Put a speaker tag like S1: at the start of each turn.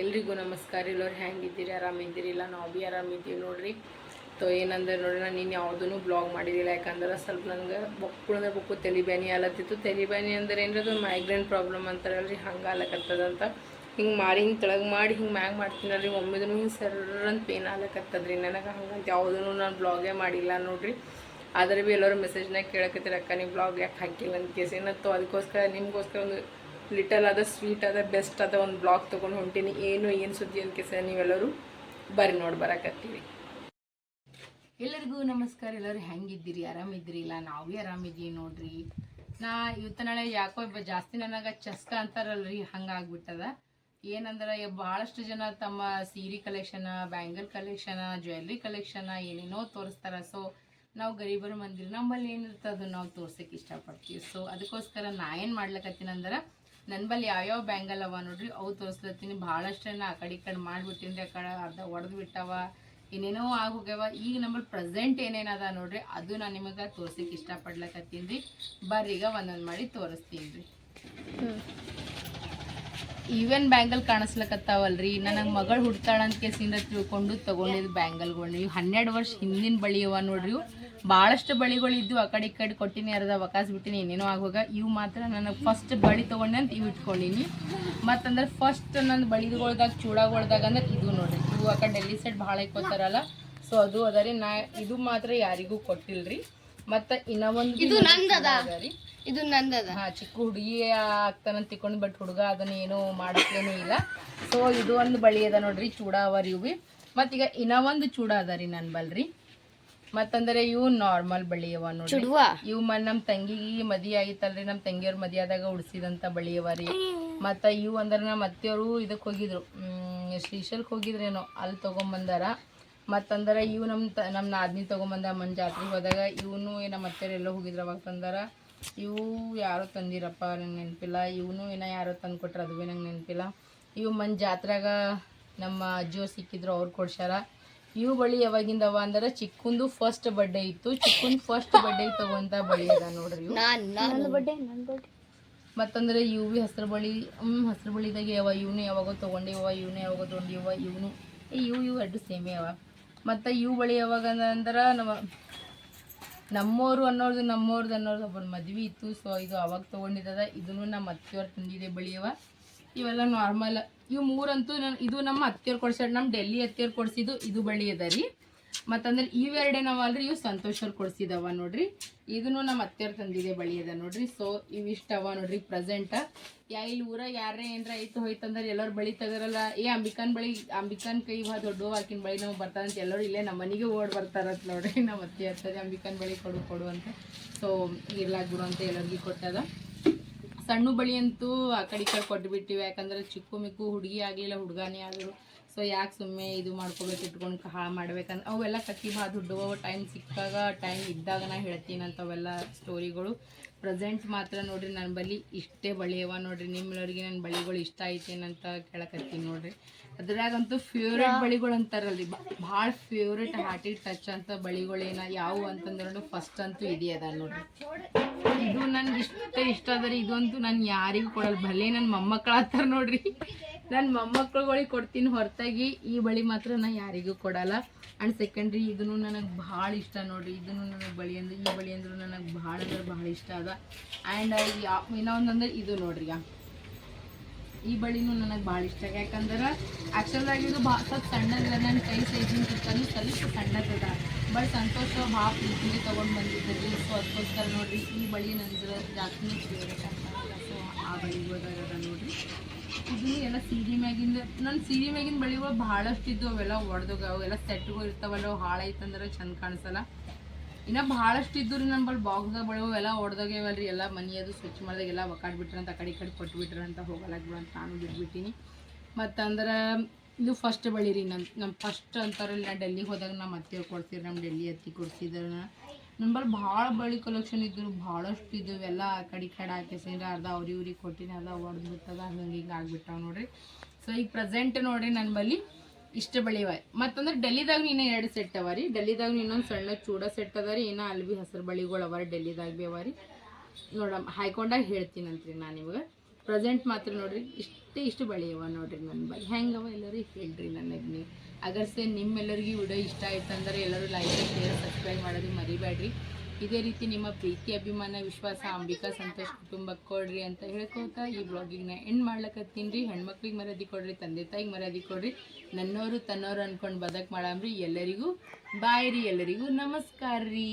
S1: ಎಲ್ರಿಗೂ ನಮಸ್ಕಾರ. ಎಲ್ಲರೂ ಹೆಂಗಿದ್ದೀರಿ? ಆರಾಮಿದ್ದೀರಿ? ಇಲ್ಲ, ನಾವು ಭೀ ಆರಾಮಿದ್ದೀವಿ ನೋಡ್ರಿ. ತೋ, ಏನಂದ್ರೆ ನೋಡ್ರಿ, ನಾನು ನೀನು ಯಾವುದೂ ಬ್ಲಾಗ್ ಮಾಡಿದ್ದಿಲ್ಲ ಯಾಕಂದ್ರೆ ಸ್ವಲ್ಪ ನನಗೆ ಬೊಕ್ಕಳು ಅಂದ್ರೆ ಬೊಕ್ಕು ಆಲತ್ತಿತ್ತು ತಲಿಬ್ಯಾನಿ ಅಂದ್ರೆ ಅದು ಮೈಗ್ರೇನ್ ಪ್ರಾಬ್ಲಮ್ ಅಂತಾರಲ್ರಿ, ಹಂಗೆ ಆಲಕತ್ತದಂತ ಹಿಂಗೆ ಮಾಡಿ, ಹಿಂಗೆ ತೆಳಗೆ ಮಾಡಿ, ಹಿಂಗೆ ಮ್ಯಾಗ ಮಾಡ್ತೀನಲ್ರಿ ಒಮ್ಮೆದೂ ಹಿಂಗೆ ಸರ್ರಂತ ಪೇನ್ ಆಲಕತ್ತದ್ರಿ ನನಗೆ ಹಂಗಂತ ಯಾವುದೂ ನಾನು ಬ್ಲಾಗೇ ಮಾಡಿಲ್ಲ ನೋಡ್ರಿ. ಆದರೆ ಭೀ ಎಲ್ಲರೂ ಮೆಸೇಜ್ನಾಗ ಕೇಳಕತ್ತೀರ ಅಕ್ಕ ನೀವು ಬ್ಲಾಗ್ ಯಾಕೆ ಹಾಕಿಲ್ಲ ಅಂತ ಕೇಸ್ ಏನತ್ತು, ಅದಕ್ಕೋಸ್ಕರ, ನಿಮಗೋಸ್ಕರ ಒಂದು ಲಿಟಲ್ ಆದ, ಸ್ವೀಟ್ ಆದ, ಬೆಸ್ಟ್ ಆದ ಒಂದು ಬ್ಲಾಗ್ ತೊಗೊಂಡು ಹೊಂಟೀನಿ. ಏನು ಏನು ಸುದ್ದಿ ಅಂತ ಸರ್ ನೀವೆಲ್ಲರೂ? ಬರ್ರಿ ನೋಡಿ, ಬರಕತ್ತೀವಿ. ಎಲ್ಲರಿಗೂ ನಮಸ್ಕಾರ. ಎಲ್ಲರೂ ಹೆಂಗಿದ್ದೀರಿ? ಆರಾಮಿದ್ದೀರಿ? ಇಲ್ಲ, ನಾವೇ ಆರಾಮಿದ್ದೀವಿ ನೋಡ್ರಿ. ನಾ ಇವತ್ತು ನಾಳೆ ಯಾಕೋ ಜಾಸ್ತಿ ನನಗೆ ಚಸ್ಕ ಅಂತಾರಲ್ರಿ, ಹಂಗಾಗ್ಬಿಟ್ಟದ. ಏನಂದ್ರೆ ಭಾಳಷ್ಟು ಜನ ತಮ್ಮ ಸೀರೆ ಕಲೆಕ್ಷನ ಬ್ಯಾಂಗಲ್ ಕಲೆಕ್ಷನ ಜ್ಯುವೆಲ್ರಿ ಕಲೆಕ್ಷನ ಏನೇನೋ ತೋರಿಸ್ತಾರ. ಸೊ ನಾವು ಗರೀಬರು ಮಂದಿರ, ನಮ್ಮಲ್ಲಿ ಏನಿರ್ತದೆ ನಾವು ತೋರ್ಸಕ್ಕೆ ಇಷ್ಟಪಡ್ತೀವಿ. ಸೊ ಅದಕ್ಕೋಸ್ಕರ ನಾ ಏನು ಮಾಡ್ಲಕತ್ತೀನಂದ್ರೆ ನನ್ನ ಬಳಿ ಯಾವ್ಯಾವ ಬ್ಯಾಂಗಲ್ ಅವ ನೋಡ್ರಿ ಅವು ತೋರಿಸ್ಲತ್ತೀನಿ. ಭಾಳಷ್ಟನ್ನ ಆ ಕಡೆ ಈ ಕಡೆ ಮಾಡಿಬಿಟ್ಟಿನ್ರಿ ಆ ಕಡೆ ಅರ್ಧ ಒಡೆದು ಬಿಟ್ಟವ. ಏನೇನೋ ಆಗೋಗ್ಯಾವ ಈಗ ನಮ್ಮಲ್ಲಿ ಪ್ರೆಸೆಂಟ್ ಏನೇನದ ನೋಡ್ರಿ ಅದು ನಾನು ನಿಮಗೆ ತೋರ್ಸಕ್ಕೆ ಇಷ್ಟಪಡ್ಲಕತ್ತೀನಿ ರೀ ಬರ್ರೀಗ ಒಂದೊಂದು ಮಾಡಿ ತೋರಿಸ್ತೀನಿ ರೀ ಈವನ್ ಬ್ಯಾಂಗಲ್ ಕಾಣಿಸ್ಲಕತ್ತಾವಲ್ರಿ. ನನಗೆ ಮಗಳು ಹುಡ್ತಾಳ ಅಂತ ಕೇಸಿಂದ ತಿಳ್ಕೊಂಡು ತಗೊಂಡಿದ್ ಬ್ಯಾಂಗಲ್ಗಳು ಇವು ಹನ್ನೆರಡು ವರ್ಷ ಹಿಂದಿನ ಬಳಿ ಅವ ನೋಡ್ರಿ ಭಾಳಷ್ಟು ಬಳಿಗಳು ಇದ್ದು ಆ ಕಡೆ ಈ ಕಡೆ ಕೊಟ್ಟಿನಿ ಅರ್ಧ ಅವಕಾಶ ಬಿಟ್ಟಿನಿ ಏನೇನೋ ಆಗುವಾಗ ಇವು ಮಾತ್ರ ನನಗೆ ಫಸ್ಟ್ ಬಳಿ ತೊಗೊಂಡೆ ಅಂತ ಇವು ಇಟ್ಕೊಂಡಿನಿ. ಮತ್ತಂದ್ರೆ ಫಸ್ಟ್ ನನ್ನ ಬಳಿಗಳ್ದಾಗ ಚೂಡಾಗೊಳ್ದಾಗ ಅಂದ್ರೆ ಇದು ನೋಡ್ರಿ. ಇವು ಆ ಕಡೆ ಡೆಲ್ಲಿ ಸೈಡ್ ಭಾಳ ಇಕ್ಕೋತಾರಲ್ಲ. ಸೊ ಅದು ಅದರಿ ನಾ ಇದು ಮಾತ್ರ ಯಾರಿಗೂ ಕೊಟ್ಟಿಲ್ರಿ. ಮತ್ತೆ ಇನ್ನ ಒಂದು
S2: ಇದು ನಂದದ. ಇದು ನಂದದ?
S1: ಹಾ ಚಿಕ್ಕ ಹುಡುಗಿ ಆಗ್ತಾನಂತ ತಿಕ್ಕೊಂಡು ಬಟ್ ಹುಡುಗ ಅದನ್ನ ಏನು ಮಾಡಕ್ಕೇನು ಇಲ್ಲ. ಸೊ ಇದು ಒಂದು ಬಳಿ ಅದ ನೋಡ್ರಿ ಚೂಡ ಅವ ರೀ ಇವು. ಮತ್ತೀಗ ಇನ್ನ ಒಂದು ಚೂಡ ಅದ ರೀ ನನ್ನ ಬಲ್ರಿ. ಮತ್ತಂದ್ರೆ ಇವು ನಾರ್ಮಲ್ ಬಳಿ ಅವ ನೋಡ್ರಿ ಇವ್ ನಮ್ಮ ತಂಗಿಗೆ ಮದಿ ಆಗಿತ್ತಲ್ರಿ ನಮ್ಮ ತಂಗಿಯವ್ರ ಮದಿ ಆದಾಗ ಉಡ್ಸಿದಂತ ಬಳಿ ಅವ ರೀ ಮತ್ತ ಇವು ಅಂದ್ರ ನಮ್ಮ ಅತ್ತೆಯವರು ಇದಕ್ ಹೋಗಿದ್ರು. ಹ್ಮ್ ಶ್ರೀಶಲ್ಕ್ ಹೋಗಿದ್ರೇನೋ ಅಲ್ಲಿ ತಗೊಂಬಂದಾರ. ಮತ್ತಂದ್ರ ಇವು ನಮ್ ತ ನಮ್ಮ ನಾದ್ನಿ ತಗೊಂಬಂದ ಮನ್ ಜಾತ್ರೆಗೆ ಹೋದಾಗ ಇವನು ನಮ್ಮ ಅತ್ತೆಯವ್ರು ಎಲ್ಲೋ ಹೋಗಿದ್ರು ಅವಾಗ ತಂದಾರ. ಇವು ಯಾರೋ ತಂದಿರಪ್ಪ ನಂಗೆ ನೆನಪಿಲ್ಲ. ಇವನು ಏನ ಯಾರೋ ತಂದು ಕೊಟ್ರ ಅದು ಭೀ ನಂಗೆ ನೆನಪಿಲ್ಲ. ಇವು ಮನ್ ಜಾತ್ರಾಗ ನಮ್ಮ ಅಜ್ಜಿಯವ್ರು ಸಿಕ್ಕಿದ್ರು ಅವ್ರು ಕೊಡ್ಸ್ಯಾರ. ಇವು ಬಳಿ ಯಾವಾಗಿಂದ ಅವ ಅಂದ್ರೆ ಚಿಕ್ಕಂದು ಫಸ್ಟ್ ಬರ್ಡೇ ಇತ್ತು. ಚಿಕ್ಕಂದು ಫಸ್ಟ್ ಬರ್ಡೇ ತಗೊಂತ ಬಳಿ ಅದ ನೋಡ್ರಿ
S2: ನಾನು ನನ್. ಬಡ್ಡೆ
S1: ಮತ್ತಂದ್ರೆ ಇವು ಬಿ ಹಸ್ರ ಬಳಿ ಹ್ಮ್ ಹಸ್ರ ಬಳಿದಾಗ ಯಾವ ಇವನು ಯಾವಾಗ ತೊಗೊಂಡಿವ ಇವನು ಯಾವಾಗ ತೊಗೊಂಡಿವ ಇವನು. ಇವು ಇವು ಎರಡು ಸೇಮೇ ಅವ ಮತ್ತು ಇವು ಬಳಿ ಯಾವಾಗ ಅಂದ್ರೆ ನಮ್ಮ ನಮ್ಮೋರು ಅನ್ನೋದು ನಮ್ಮೋರ್ದು ಅನ್ನೋದು ಒಬ್ಬನ ಮದ್ವೆ ಇತ್ತು. ಸೊ ಇದು ಅವಾಗ ತೊಗೊಂಡಿದ್ದದ. ಇದನ್ನು ನಮ್ಮ ಅತ್ತೆಯವ್ರು ತಂದಿದೆ ಬಳಿಯವ ಇವೆಲ್ಲ ನಾರ್ಮಲ್ ಇವು ಮೂರಂತೂ ಇದು ನಮ್ಮ ಹತ್ತಿರ ಕೊಡ್ಸ್ಯಾರ ನಮ್ಮ ಡೆಲ್ಲಿ ಹತ್ತಿರ ಕೊಡ್ಸಿದ್ದು ಇದು ಬಳಿ ಅದ ರೀ. ಮತ್ತಂದ್ರೆ ಇವೆರಡೇನವಲ್ರಿ ಇವು ಸಂತೋಷ್ ಅವ್ರು ಕೊಡ್ಸಿದವ ನೋಡ್ರಿ. ಇದನ್ನು ನಮ್ಮ ಅತ್ತೆಯವ್ರು ತಂದಿದೆ ಬಳಿ ಅದ ನೋಡ್ರಿ. ಸೊ ಇವಿಷ್ಟ ಅವ ನೋಡ್ರಿ ಪ್ರೆಸೆಂಟ್ ಯಾ ಇಲ್ಲಿ ಊರ ಯಾರೇ ಏನ್ರ ಐತು ಹೋಯ್ತಂದ್ರೆ ಎಲ್ಲರೂ ಬಳಿ ತೆಗರಲ್ಲ. ಏ, ಅಂಬಿಕಾನ್ ಬಳಿ ಅಂಬಿಕಾನ್ ಕೈ ಬಾ ದೊಡ್ಡ ಆಕಿನ ಬಳಿ ನಮಗೆ ಬರ್ತಾರಂತ ಎಲ್ಲರೂ ಇಲ್ಲೇ ನಮ್ಮ ಮನೆಗೆ ಓಡ್ ಬರ್ತಾರಂತ ನೋಡ್ರಿ. ನಮ್ಮ ಅತ್ತೆ ಹತ್ತದೆ ಅಂಬಿಕಾನ್ ಬಳಿ ಕೊಡು ಕೊಡು ಅಂತ. ಸೊ ಇರ್ಲಾಕ್ ಬಿಡು ಅಂತ ಎಲ್ಲರಿಗೂ ಕೊಟ್ಟದ. ಸಣ್ಣ ಬಳಿ ಅಂತೂ ಆ ಕಡೆ ಈ ಕಡೆ ಯಾಕಂದ್ರೆ ಚಿಕ್ಕು ಮಿಕ್ಕು ಹುಡುಗಿ ಆಗಲಿಲ್ಲ ಹುಡುಗಾನೇ ಆದರು. ಸೊ ಯಾಕೆ ಸುಮ್ಮನೆ ಇದು ಮಾಡ್ಕೋಬೇಕು, ಇಟ್ಕೊಂಡು ಹಾಳು ಮಾಡ್ಬೇಕಂದ್ರೆ ಅವೆಲ್ಲ ಬಾ, ದುಡ್ಡು ಟೈಮ್ ಸಿಕ್ಕಾಗ ಟೈಮ್ ಇದ್ದಾಗ ನಾ ಹೇಳ್ತೀನಿ ಅಂತ ಅವೆಲ್ಲ ಸ್ಟೋರಿಗಳು ಪ್ರೆಸೆಂಟ್ ಮಾತ್ರ ನೋಡ್ರಿ ನನ್ನ ಬಳಿ ಇಷ್ಟೇ ಬಳಿ ಅವ ನೋಡ್ರಿ. ನಿಮ್ಮವ್ರಿಗೆ ನನ್ನ ಬಳಿಗಳು ಇಷ್ಟ ಐತೇನಂತ ಕೇಳಕತ್ತೀನಿ ನೋಡ್ರಿ. ಅದ್ರಾಗಂತೂ ಫೇವ್ರೇಟ್ ಬಳಿಗಳು ಅಂತಾರಲ್ರಿ. ಭಾಳ ಫೇವ್ರೇಟ್ ಹಾರ್ಟಿ ಟಚ್ ಅಂತ ಬಳಿಗಳೇನ ಯಾವುವು ಅಂತಂದ್ರೂ ಫಸ್ಟ್ ಅಂತೂ ಇದೇ ಅದ ನೋಡ್ರಿ. ಇದು ನನ್ಗೆ ಇಷ್ಟ ಇಷ್ಟ ಅದರಿ ಇದಂತೂ ನಾನು ಯಾರಿಗೂ ಕೊಡಲ್ಲ. ಭಲೆ ನನ್ನ ಮೊಮ್ಮಕ್ಕಳ ಹತ್ತಾರ ನೋಡ್ರಿ. ನನ್ನ ಮೊಮ್ಮಕ್ಳುಗಳಿಗೆ ಕೊಡ್ತೀನಿ ಹೊರತಾಗಿ. ಈ ಬಳಿ ಮಾತ್ರ ನಾ ಯಾರಿಗೂ ಕೊಡಲ್ಲ. ಆ್ಯಂಡ್ ಸೆಕೆಂಡ್ರಿ ಇದನ್ನು ನನಗೆ ಭಾಳ ಇಷ್ಟ ನೋಡಿರಿ. ಇದನ್ನು ನನಗೆ ಬಳಿ ಅಂದ್ರೆ, ಈ ಬಳಿ ಅಂದ್ರೂ ನನಗೆ ಭಾಳ ಅಂದ್ರೆ ಭಾಳ ಇಷ್ಟ ಅದ. ಆ್ಯಂಡ್ ಇನ್ನೊಂದಂದ್ರೆ ಇದು ನೋಡ್ರಿ ಈ ಬಳಿನೂ ನನಗೆ ಭಾಳ ಇಷ್ಟ ಯಾಕಂದ್ರೆ ಆ್ಯಕ್ಚುಲಾಗಿ ಇದು ಭಾಳ ಸ್ವಲ್ಪ ಸಣ್ಣದಿಲ್ಲ ನನ್ನ ಕೈ ಸೈಜಿನ ಸುತ್ತಲೂ ಸ್ವಲ್ಪ ಸಣ್ಣದದ ಬಟ್ ಸಂತೋಷ, ಭಾಳ ಪ್ರೀತಿಗೆ ತೊಗೊಂಡು ಬಂದಿದ್ದೀರಿ ಸೊ ಅದಕ್ಕೋಸ್ಕರ ನೋಡ್ರಿ, ಈ ಬಳಿ ನಂತರ ಜಾಸ್ತಿ ಫೇವ್ರೇಟ್ ಅಂತ ಸೊ ಆ ಬಳಿ ಹೋದಾಗ ನೋಡ್ರಿ. ಇದು ಎಲ್ಲ ಸೀರೆ ಮ್ಯಾಗಿಂದ ನನ್ನ ಸೀರೆ ಮ್ಯಾಗಿನ ಬಳಿಗಳು ಭಾಳಷ್ಟು ಇದ್ದು ಅವೆಲ್ಲ ಒಡೆದೋಗ ಅವೆಲ್ಲ ಸೆಟ್ಗಳು ಇರ್ತಾವಲ್ಲ ಹಾಳಾಯ್ತಂದ್ರೆ ಚಂದ ಕಾಣಿಸಲ್ಲ. ಇನ್ನ ಭಾಳಷ್ಟು ಇದ್ದು ರೀ ನಮ್ಮ ಬಳಿ ಬಾಕ್ಸ್ದಾಗ ಬಳಿ ಎಲ್ಲ ರೀ ಎಲ್ಲ ಮನಿ ಅದು ಸ್ವಚ್ಛ ಮಾಡಿದಾಗ ಎಲ್ಲ ಒಕ್ಕಾಡ್ಬಿಟ್ರಂತ ಆ ಕಡೆ ಈ ಕಡೆ ಕೊಟ್ಟು ಬಿಟ್ರಂತ ಹೋಗಲ್ಲ ಬಿಡು ಅಂತ ನಾನು ಬಿಟ್ಬಿಟ್ಟಿನಿ. ಮತ್ತಂದ್ರೆ ಇದು ಫಸ್ಟ್ ಬಳಿ ರೀ ನಮ್ಮ ನಮ್ಮ ಫಸ್ಟ್ ಅಂತಾರಲ್ಲ ನಾ ಡೆಲ್ಲಿಗೆ ಹೋದಾಗ ನಮ್ಮ ಅತ್ತೆ ಕೊಡ್ತೀರಿ ನಮ್ಮ ಡೆಲ್ಲಿ ಅತ್ತಿ ಕೊಡ್ಸಿದ್ರ ನಮ್ಮಲ್ಲಿ ಭಾಳ ಬಳಿ ಕಲೆಕ್ಷನ್ ಇದ್ರು ಭಾಳಷ್ಟು ಇದ್ದವು ಎಲ್ಲ ಆ ಕಡೆ ಈ ಕಡೆ ಹಾಕಿಸಿದ್ರೆ ಅರ್ಧ ಅವ್ರಿ ಇವ್ರಿಗೆ ಕೊಟ್ಟಿನಿ, ಅರ್ಧ ಹೊಡೆದು ಬಿಟ್ಟದ, ಹಂಗೆ ಹಿಂಗೆ ಆಗ್ಬಿಟ್ಟಾವ ನೋಡ್ರಿ. ಸೊ ಈಗ ಪ್ರೆಸೆಂಟ್ ನೋಡ್ರಿ ನನ್ನ ಬಳಿ ಇಷ್ಟ ಬಳಿವ ಮತ್ತಂದ್ರೆ ಡೆಲ್ಲಿದಾಗ ಇನ್ನೂ ಎರಡು ಸೆಟ್ ಅವ ರೀ. ಡೆಲ್ಲಿದಾಗ ಇನ್ನೊಂದು ಸಣ್ಣ ಚೂಡ ಸೆಟ್ ಅದ ರೀ. ಇನ್ನೂ ಅಲ್ಲಿ ಭೀ ಹಸಿರು ಬಳಿಗಳು ಅವ ಡೆಲ್ಲಿದಾಗ ಭೀ ಅವ ರೀ. ಹಾಯ್ಕೊಂಡಾಗ ಹೇಳ್ತೀನಂತ್ರಿ ನಾನು ಇವಾಗ. ಪ್ರೆಸೆಂಟ್ ಮಾತ್ರ ನೋಡ್ರಿ, ಇಷ್ಟೇ ಇಷ್ಟು ಬಳಿಯವ ನೋಡ್ರಿ ನನ್ನ ಬಳಿ ಹೆಂಗವ ಎಲ್ಲರೂ ಹೇಳ್ರಿ ನನಗೆ ನೀವು ಅಗರ್ಸೆ ನಿಮ್ಮೆಲ್ಲರಿಗೂ ವಿಡಿಯೋ ಇಷ್ಟ ಆಯ್ತು ಅಂದ್ರೆ ಎಲ್ಲರೂ ಲೈಕ್ ಶೇರ್ ಸಬ್ಸ್ಕ್ರೈಬ್ ಮಾಡೋದು ಮರಿಬೇಡ್ರಿ. ಇದೇ ರೀತಿ ನಿಮ್ಮ ಪ್ರೀತಿ, ಅಭಿಮಾನ, ವಿಶ್ವಾಸ, ಅಂಬಿಕಾ, ಸಂತೋಷ್ ಕುಟುಂಬಕ್ಕೆ ಕೊಡ್ರಿ ಅಂತ ಹೇಳ್ಕೊತ ಈ ಬ್ಲಾಗಿಂಗ್ನ ಎಂಡ್ ಮಾಡ್ಲಕತ್ತೀನಿ ರೀ. ಹೆಣ್ಮಕ್ಳಿಗೆ ಮರ್ಯಾದೆ ಕೊಡ್ರಿ, ತಂದೆ ತಾಯಿಗೆ ಮರ್ಯಾದೆ ಕೊಡ್ರಿ. ನನ್ನವರು ತನ್ನೋರು ಅನ್ಕೊಂಡು ಬದಕ್ ಮಾಡಮ್ರಿ ಎಲ್ಲರಿಗೂ. ಬಾಯ್ ರೀ ಎಲ್ಲರಿಗೂ. ನಮಸ್ಕಾರ ರೀ.